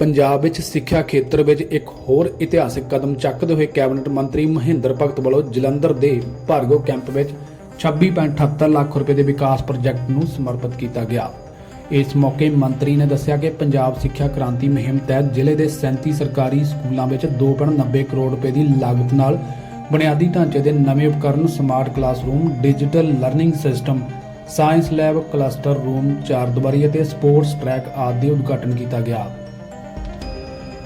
ਪੰਜਾਬ ਵਿੱਚ ਸਿੱਖਿਆ ਖੇਤਰ ਵਿੱਚ ਇੱਕ ਹੋਰ ਇਤਿਹਾਸਿਕ ਕਦਮ ਚੱਕਦੇ ਹੋਏ ਕੈਬਨਿਟ ਮੰਤਰੀ ਮਹਿੰਦਰ ਭਗਤ ਵੱਲੋਂ ਜਲੰਧਰ ਦੇ ਭਾਰਗੋ ਕੈਂਪ ਵਿੱਚ 26.78 ਲੱਖ ਰੁਪਏ ਦੇ ਵਿਕਾਸ ਪ੍ਰੋਜੈਕਟ ਨੂੰ ਸਮਰਪਿਤ ਕੀਤਾ ਗਿਆ। ਇਸ ਮੌਕੇ ਮੰਤਰੀ ਨੇ ਦੱਸਿਆ ਕਿ ਪੰਜਾਬ ਸਿੱਖਿਆ ਕ੍ਰਾਂਤੀ ਮੁਹਿੰਮ ਤਹਿਤ ਜ਼ਿਲ੍ਹੇ ਦੇ 37 ਸਰਕਾਰੀ ਸਕੂਲਾਂ ਵਿੱਚ 2.90 ਕਰੋੜ ਰੁਪਏ ਦੀ ਲਾਗਤ ਨਾਲ ਬੁਨਿਆਦੀ ਢਾਂਚੇ ਦੇ ਨਵੇਂ ਉਪਕਰਨ smart classroom digital learning system science lab cluster room ਚਾਰ ਦੀਵਾਰੀ ਅਤੇ ਸਪੋਰਟਸ ਟਰੈਕ ਆਦਿ ਦਾ ਉਦਘਾਟਨ ਕੀਤਾ ਗਿਆ।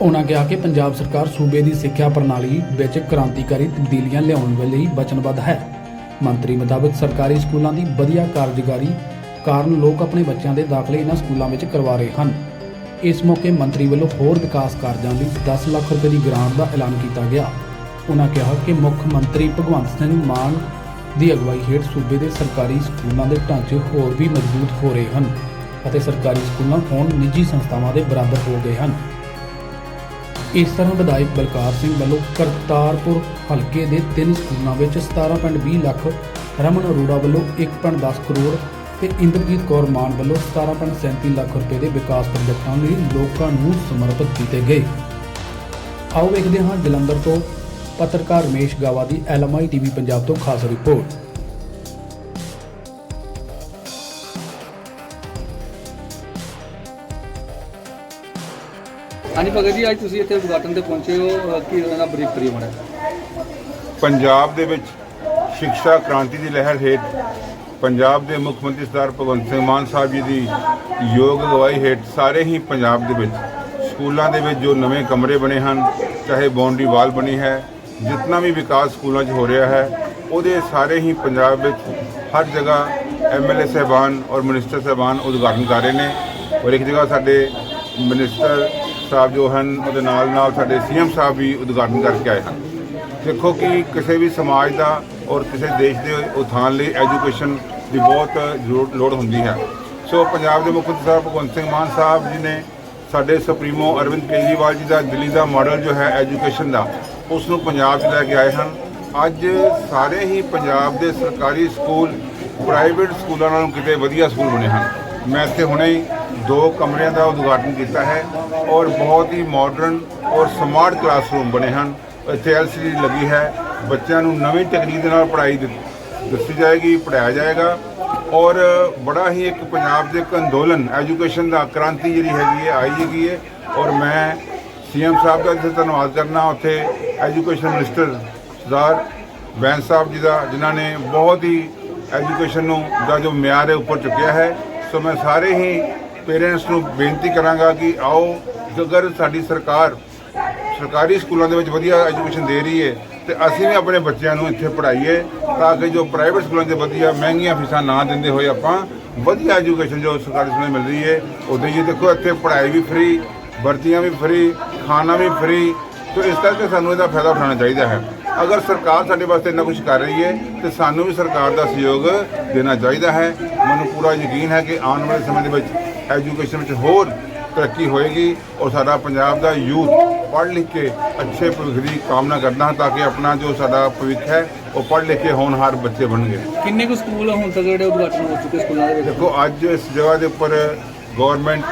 ਉਹਨਾਂ ਕਿਹਾ ਕਿ ਪੰਜਾਬ ਸਰਕਾਰ ਸੂਬੇ ਦੀ ਸਿੱਖਿਆ ਪ੍ਰਣਾਲੀ ਵਿੱਚ ਕ੍ਰਾਂਤੀਕਾਰੀ ਤਬਦੀਲੀਆਂ ਲਿਆਉਣ ਲਈ ਵਚਨਬੱਧ ਹੈ। ਮੰਤਰੀ ਮੁਤਾਬਕ ਸਰਕਾਰੀ ਸਕੂਲਾਂ ਦੀ ਵਧੀਆ ਕਾਰਜਕਾਰੀ ਕਾਰਨ ਲੋਕ ਆਪਣੇ ਬੱਚਿਆਂ ਦੇ ਦਾਖਲੇ ਇਹਨਾਂ ਸਕੂਲਾਂ ਵਿੱਚ ਕਰਵਾ ਰਹੇ ਹਨ। ਇਸ ਮੌਕੇ ਮੰਤਰੀ ਵੱਲੋਂ ਹੋਰ ਵਿਕਾਸ ਕਾਰਜਾਂ ਲਈ 10 ਲੱਖ ਰੁਪਏ ਦੀ ਗ੍ਰਾਂਟ ਦਾ ਐਲਾਨ ਕੀਤਾ ਗਿਆ। ਉਹਨਾਂ ਕਿਹਾ ਕਿ ਮੁੱਖ ਮੰਤਰੀ ਭਗਵੰਤ ਸਿੰਘ ਮਾਨ ਦੀ ਅਗਵਾਈ ਹੇਠ ਸੂਬੇ ਦੇ ਸਰਕਾਰੀ ਸਕੂਲਾਂ ਦੇ ਢਾਂਚੇ ਹੋਰ ਵੀ ਮਜ਼ਬੂਤ ਹੋ ਰਹੇ ਹਨ ਅਤੇ ਸਰਕਾਰੀ ਸਕੂਲਾਂ ਹੁਣ ਨਿੱਜੀ ਸੰਸਥਾਵਾਂ ਦੇ ਬਰਾਬਰ ਹੋ ਗਏ ਹਨ। ਇਸ ਤਰ੍ਹਾਂ ਵਿਧਾਇਕ ਬਲਕਾਰ ਸਿੰਘ ਵੱਲੋਂ ਕਰਤਾਰਪੁਰ ਹਲਕੇ ਦੇ ਤਿੰਨ ਸਕੂਲਾਂ ਵਿੱਚ 17.20 ਲੱਖ ਰਮਨ ਅਰੋੜਾ ਵੱਲੋਂ 1.10 ਕਰੋੜ ਤੇ ਇੰਦਰਜੀਤ ਕੌਰ ਮਾਨ ਵੱਲੋਂ 17.37 ਲੱਖ ਰੁਪਏ ਦੇ ਵਿਕਾਸ ਪ੍ਰੋਜੈਕਟਾਂ ਲਈ ਲੋਕਾਂ ਨੂੰ ਸਮਰਪਿਤ ਕੀਤੇ ਗਏ। ਆਓ ਵੇਖਦੇ ਹਾਂ ਜਲੰਧਰ ਤੋਂ ਪੱਤਰਕਾਰ ਰਮੇਸ਼ ਗਾਵਾ ਦੀ ਐਲਐਮਆਈ ਟੀਵੀ ਪੰਜਾਬ ਤੋਂ ਖਾਸ ਰਿਪੋਰਟ। ਹਾਂਜੀ ਭਗਤ ਜੀ, ਅੱਜ ਤੁਸੀਂ ਇੱਥੇ ਉਦਘਾਟਨ ਤੇ ਪਹੁੰਚੇ ਹੋ, ਅਹ, ਕੀ ਉਹਨਾਂ ਬਰੀਫ ਕਰੀਏ ਮਾੜਾ ਪੰਜਾਬ ਦੇ ਵਿੱਚ ਸਿੱਖਿਆ ਕ੍ਰਾਂਤੀ ਦੀ ਲਹਿਰ ਹੇਠ ਪੰਜਾਬ ਦੇ ਮੁੱਖ ਮੰਤਰੀ ਸਰਦਾਰ ਭਗਵੰਤ ਸਿੰਘ ਮਾਨ ਸਾਹਿਬ ਜੀ ਦੀ ਯੋਗ ਅਗਵਾਈ ਹੇਠ ਸਾਰੇ ਹੀ ਪੰਜਾਬ ਦੇ ਵਿੱਚ ਸਕੂਲਾਂ ਦੇ ਵਿੱਚ ਜੋ ਨਵੇਂ ਕਮਰੇ ਬਣੇ ਹਨ, ਚਾਹੇ ਬਾਉਂਡਰੀ ਵਾਲ ਬਣੀ ਹੈ ਜਿੰਨਾ ਵੀ ਵਿਕਾਸ ਸਕੂਲਾਂ 'ਚ ਹੋ ਰਿਹਾ ਹੈ, ਉਹਦੇ ਸਾਰੇ ਹੀ ਪੰਜਾਬ ਵਿੱਚ ਹਰ ਜਗ੍ਹਾ ਐਮਐਲਏ ਸਹਿਬਾਨ ਔਰ ਮਿਨਿਸਟਰ ਸਹਿਬਾਨ ਉਦਘਾਟਨ ਕਰ ਰਹੇ ਨੇ। ਔਰ ਇੱਕ ਜਗ੍ਹਾ ਸਾਡੇ ਮਿਨਿਸਟਰ ਸਾਹਿਬ ਜੋ ਹਨ, ਉਹਦੇ ਨਾਲ ਨਾਲ ਸਾਡੇ ਸੀਐਮ ਸਾਹਿਬ ਵੀ ਉਦਘਾਟਨ ਕਰਕੇ ਆਏ ਹਨ। ਦੇਖੋ ਕਿ ਕਿਸੇ ਵੀ ਸਮਾਜ ਦਾ ਔਰ ਕਿਸੇ ਦੇਸ਼ ਦੇ ਉਥਾਨ ਲਈ ਐਜੂਕੇਸ਼ਨ ਦੀ ਬਹੁਤ ਜ਼ਰੂਰਤ ਲੋੜ ਹੁੰਦੀ ਹੈ। ਸੋ ਪੰਜਾਬ ਦੇ ਮੁੱਖ ਮੰਤਰੀ ਸਾਹਿਬ ਭਗਵੰਤ ਸਿੰਘ ਮਾਨ ਸਾਹਿਬ ਜੀ ਨੇ ਸਾਡੇ ਸੁਪਰੀਮੋ ਅਰਵਿੰਦ ਕੇਜਰੀਵਾਲ ਜੀ ਦਾ, ਦਿੱਲੀ ਦਾ ਮਾਡਲ ਜੋ ਹੈ ਐਜੂਕੇਸ਼ਨ ਦਾ, ਉਸ ਨੂੰ ਪੰਜਾਬ 'ਚ ਲੈ ਕੇ ਆਏ ਹਨ। ਅੱਜ ਸਾਰੇ ਹੀ ਪੰਜਾਬ ਦੇ ਸਰਕਾਰੀ ਸਕੂਲ, ਪ੍ਰਾਈਵੇਟ ਸਕੂਲਾਂ ਨਾਲੋਂ ਕਿਤੇ ਵਧੀਆ ਸਕੂਲ ਬਣੇ ਹਨ। ਮੈਂ ਇੱਥੇ ਹੁਣੇ ਹੀ ਦੋ ਕਮਰਿਆਂ ਦਾ ਉਦਘਾਟਨ ਕੀਤਾ ਹੈ। ਔਰ ਬਹੁਤ ਹੀ ਮਾਡਰਨ ਔਰ ਸਮਾਰਟ ਕਲਾਸਰੂਮ ਬਣੇ ਹਨ। ਇੱਥੇ ਐਲਸੀਡੀ ਲੱਗੀ ਹੈ। ਬੱਚਿਆਂ ਨੂੰ ਨਵੀਂ ਤਕਨੀਕ ਦੇ ਨਾਲ ਪੜ੍ਹਾਈ ਦਿੱਤੀ ਦੱਸੀ ਜਾਏਗੀ ਪੜਾਇਆ ਜਾਏਗਾ। ਔਰ ਬੜਾ ਹੀ ਇੱਕ ਪੰਜਾਬ ਦੇ ਇੱਕ ਅੰਦੋਲਨ ਐਜੂਕੇਸ਼ਨ ਦਾ ਕ੍ਰਾਂਤੀ ਜਿਹੜੀ ਹੈਗੀ ਹੈ, ਆਈ ਹੈਗੀ ਹੈ। ਔਰ ਮੈਂ ਸੀਐਮ ਸਾਹਿਬ ਦਾ ਇੱਥੇ ਧੰਨਵਾਦ ਕਰਨਾ, ਉੱਥੇ ਐਜੂਕੇਸ਼ਨ ਮਿਨਿਸਟਰ ਸਰਦਾਰ ਬੈਂਸ ਸਾਹਿਬ ਜੀ ਦਾ, ਜਿਨ੍ਹਾਂ ਨੇ ਬਹੁਤ ਹੀ ਐਜੂਕੇਸ਼ਨ ਨੂੰ, ਦਾ ਜੋ ਮਿਆਰ ਹੈ, ਉੱਪਰ ਚੁੱਕਿਆ ਹੈ। ਸੋ ਮੈਂ ਸਾਰੇ ਹੀ ਪੇਰੈਂਟਸ ਨੂੰ ਬੇਨਤੀ ਕਰਾਂਗਾ ਕਿ ਆਓ ਜੇਕਰ ਸਾਡੀ ਸਰਕਾਰ ਸਰਕਾਰੀ ਸਕੂਲਾਂ ਦੇ ਵਿੱਚ ਵਧੀਆ ਐਜੂਕੇਸ਼ਨ ਦੇ ਰਹੀ ਹੈ ਤੇ ਅਸੀਂ ਵੀ ਆਪਣੇ ਬੱਚਿਆਂ ਨੂੰ ਇੱਥੇ ਪੜ੍ਹਾਈਏ ਤਾਂ ਕਿ ਜੋ ਪ੍ਰਾਈਵੇਟ ਸਕੂਲਾਂ 'ਚ ਵਧੀਆ ਮਹਿੰਗੀਆਂ ਫੀਸਾਂ ਨਾ ਦਿੰਦੇ ਹੋਏ ਆਪਾਂ ਵਧੀਆ ਐਜੂਕੇਸ਼ਨ ਜੋ ਸਰਕਾਰੀ ਸਕੂਲਾਂ 'ਚ ਮਿਲ ਰਹੀ ਹੈ, ਉਹਦੇ ਜੀ ਦੇਖੋ ਇੱਥੇ ਪੜ੍ਹਾਈ ਵੀ ਫ੍ਰੀ ਵਰਦੀਆਂ ਵੀ ਫ੍ਰੀ ਖਾਣਾ ਵੀ ਫ੍ਰੀ ਤੋ ਇਸ ਕਰਕੇ ਸਾਨੂੰ ਇਹਦਾ ਫਾਇਦਾ ਉਠਾਉਣਾ ਚਾਹੀਦਾ ਹੈ। ਅਗਰ ਸਰਕਾਰ ਸਾਡੇ ਵਾਸਤੇ ਇੰਨਾ ਕੁਝ ਕਰ ਰਹੀ ਹੈ, ਤੇ ਸਾਨੂੰ ਵੀ ਸਰਕਾਰ ਦਾ ਸਹਿਯੋਗ ਦੇਣਾ ਚਾਹੀਦਾ ਹੈ। ਮੈਨੂੰ ਪੂਰਾ ਯਕੀਨ ਹੈ ਕਿ ਆਉਣ ਵਾਲੇ ਸਮੇਂ ਦੇ ਵਿੱਚ ਐਜੂਕੇਸ਼ਨ ਵਿੱਚ ਹੋਰ ਤਰੱਕੀ ਹੋਏਗੀ ਔਰ ਸਾਡਾ ਪੰਜਾਬ ਦਾ ਯੂਥ ਪੜ੍ਹ ਲਿਖ ਕੇ ਅੱਛੇ ਭਵਿੱਖ ਦੀ ਕਾਮਨਾ ਕਰਦਾ ਹਾਂ ਤਾਂ ਕਿ ਆਪਣਾ ਜੋ ਸਾਡਾ ਭਵਿੱਖ ਹੈ ਉਹ ਪੜ੍ਹ ਲਿਖ ਕੇ ਹੋਣਹਾਰ ਬੱਚੇ ਬਣਨਗੇ। ਕਿੰਨੇ ਕੁ ਸਕੂਲ ਹੁਣ ਤੱਕ ਜਿਹੜੇ ਉਦਘਾਟਨ ਹੋ ਚੁੱਕੇ ਸਕੂਲਾਂ ਦੇ ਵਿੱਚ? ਦੇਖੋ ਅੱਜ ਇਸ ਜਗ੍ਹਾ ਦੇ ਉੱਪਰ ਗਵਰਨਮੈਂਟ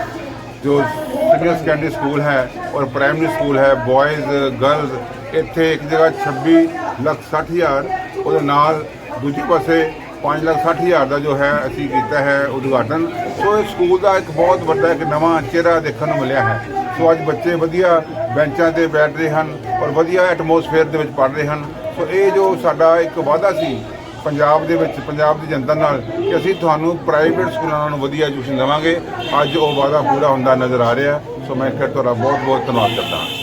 ਜੋ ਸੀਨੀਅਰ ਸੈਕੰਡਰੀ ਸਕੂਲ ਹੈ ਔਰ ਪ੍ਰਾਇਮਰੀ ਸਕੂਲ ਹੈ ਬॉयਜ਼ ਗਰਲਸ ਇੱਥੇ ਇੱਕ ਜਗ੍ਹਾ 26 ਲੱਖ 60 ਹਜ਼ਾਰ ਉਹਦੇ ਨਾਲ ਦੂਜੀ ਪਾਸੇ 5 ਲੱਖ 60 ਹਜ਼ਾਰ ਦਾ ਜੋ ਹੈ ਅਸੀਂ ਕੀਤਾ ਹੈ ਉਦਘਾਟਨ। ਸੋ ਇਹ ਸਕੂਲ ਦਾ ਇੱਕ ਬਹੁਤ ਵੱਡਾ ਇੱਕ ਨਵਾਂ ਚਿਹਰਾ ਦੇਖਣ ਨੂੰ ਮਿਲਿਆ ਹੈ। ਸੋ ਅੱਜ ਬੱਚੇ ਵਧੀਆ ਬੈਂਚਾਂ ਤੇ ਬੈਠ ਰਹੇ ਹਨ ਔਰ ਵਧੀਆ ਐਟਮੋਸਫੇਅਰ ਦੇ ਵਿੱਚ ਪੜ੍ਹ ਰਹੇ ਹਨ। ਸੋ ਇਹ ਜੋ ਸਾਡਾ ਇੱਕ ਵਾਅਦਾ ਸੀ ਪੰਜਾਬ ਦੇ ਵਿੱਚ, ਪੰਜਾਬ ਦੀ ਜਨਤਾ ਨਾਲ ਕਿ ਅਸੀਂ ਤੁਹਾਨੂੰ ਪ੍ਰਾਈਵੇਟ ਸਕੂਲਾਂ ਨਾਲੋਂ ਵਧੀਆ ਐਜੂਕੇਸ਼ਨ ਦੇਵਾਂਗੇ। ਅੱਜ ਉਹ ਵਾਅਦਾ ਪੂਰਾ ਹੁੰਦਾ ਨਜ਼ਰ ਆ ਰਿਹਾ। ਸੋ ਮੈਂ ਫਿਰ ਤੁਹਾਡਾ ਬਹੁਤ ਬਹੁਤ ਧੰਨਵਾਦ ਕਰਦਾ ਹਾਂ।